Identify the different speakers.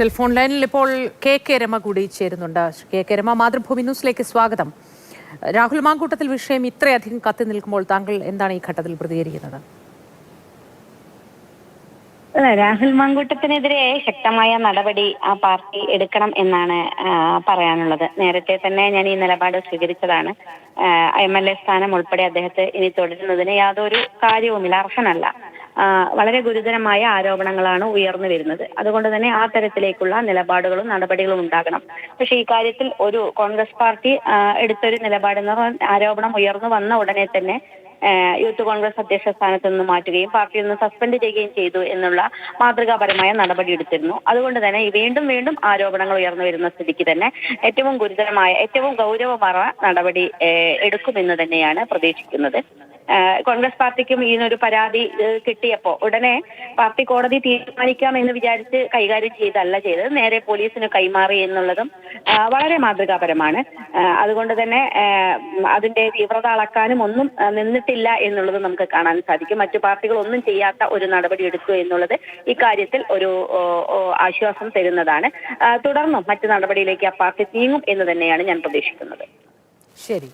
Speaker 1: Telephone ലൈനിൽ ഇപ്പോൾ K K Rama കൂടി ചേരുന്നുണ്ട്. കെ കെ രമ മാതൃഭൂമി ന്യൂസിലേക്ക് സ്വാഗതം. രാഹുൽ മാങ്കൂട്ടത്തിൽ വിഷയം ഇത്രയധികം കത്തി നിൽക്കുമ്പോൾ താങ്കൾ എന്താണ് ഈ ഘട്ടത്തിൽ പ്രതികരിക്കുന്നത്?
Speaker 2: രാഹുൽ മാങ്കൂട്ടത്തിനെതിരെ ശക്തമായ നടപടി ആ പാർട്ടി എടുക്കണം എന്നാണ് പറയാനുള്ളത്. നേരത്തെ തന്നെ ഞാൻ ഈ നിലപാട് സ്വീകരിച്ചതാണ്. എം എൽ എ സ്ഥാനം ഉൾപ്പെടെ അദ്ദേഹത്തെ ഇനി തുടരുന്നതിന് യാതൊരു കാര്യവുമില്ല അർഹനല്ല. വളരെ ഗുരുതരമായ ആരോപണങ്ങളാണ് ഉയർന്നു വരുന്നത്. അതുകൊണ്ട് തന്നെ ആ തരത്തിലേക്കുള്ള നിലപാടുകളും നടപടികളും ഉണ്ടാകണം. പക്ഷെ ഈ കാര്യത്തിൽ ഒരു കോൺഗ്രസ് പാർട്ടി എടുത്തൊരു നിലപാടെന്ന് ആരോപണം ഉയർന്നു വന്ന ഉടനെ തന്നെ യൂത്ത് കോൺഗ്രസ് അധ്യക്ഷ സ്ഥാനത്ത് നിന്ന് മാറ്റുകയും പാർട്ടിയിൽ നിന്ന് സസ്പെൻഡ് ചെയ്യുകയും ചെയ്തു എന്നുള്ള മാതൃകാപരമായ നടപടി എടുത്തിരുന്നു. അതുകൊണ്ട് തന്നെ വീണ്ടും വീണ്ടും ആരോപണങ്ങൾ ഉയർന്നു വരുന്ന സ്ഥിതിക്ക് തന്നെ ഏറ്റവും ഗുരുതരമായ ഏറ്റവും ഗൗരവമായ നടപടി എടുക്കുമെന്ന് തന്നെയാണ് പ്രതീക്ഷിക്കുന്നത്. കോൺഗ്രസ് പാർട്ടിക്കും ഇതിനൊരു പരാതി കിട്ടിയപ്പോൾ കിട്ടിയപ്പോ ഉടനെ പാർട്ടി കോടതി തീരുമാനിക്കാം എന്ന് വിചാരിച്ച് കൈകാര്യം ചെയ്തല്ല ചെയ്തത്. നേരെ പോലീസിന് കൈമാറി എന്നുള്ളതും വളരെ മാതൃകാപരമാണ്. അതുകൊണ്ട് തന്നെ അതിന്റെ തീവ്രത അളക്കാനും ഒന്നും നിന്നിട്ടില്ല എന്നുള്ളത് നമുക്ക് കാണാൻ സാധിക്കും. മറ്റു പാർട്ടികൾ ഒന്നും ചെയ്യാത്ത ഒരു നടപടി എടുക്കുക എന്നുള്ളത് ഇക്കാര്യത്തിൽ ഒരു ആശ്വാസം തരുന്നതാണ്. തുടർന്നും മറ്റു നടപടിയിലേക്ക് ആ പാർട്ടി നീങ്ങും എന്ന് തന്നെയാണ് ഞാൻ പ്രതീക്ഷിക്കുന്നത്.
Speaker 1: ശരി.